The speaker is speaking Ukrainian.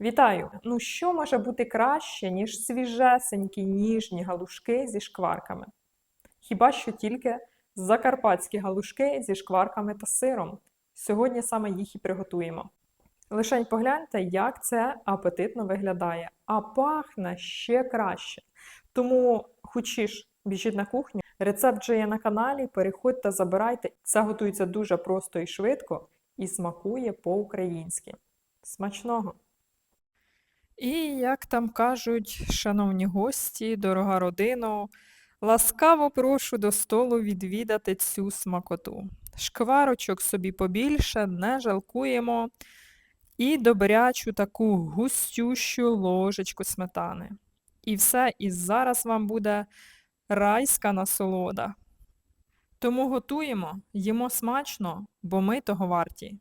Вітаю! Ну що може бути краще, ніж свіжесенькі ніжні галушки зі шкварками? Хіба що тільки закарпатські галушки зі шкварками та сиром. Сьогодні саме їх і приготуємо. Лишень погляньте, як це апетитно виглядає, а пахне ще краще. Тому хочеш, біжіть на кухню. Рецепт вже є на каналі. Переходьте, забирайте. Це готується дуже просто і швидко і смакує по-українськи. Смачного! І як там кажуть, шановні гості, дорога родино, ласкаво прошу до столу відвідати цю смакоту. Шкварочок собі побільше, не жалкуємо. І добрячу таку густющу ложечку сметани. І все, і зараз вам буде райська насолода. Тому готуємо, їмо смачно, бо ми того варті.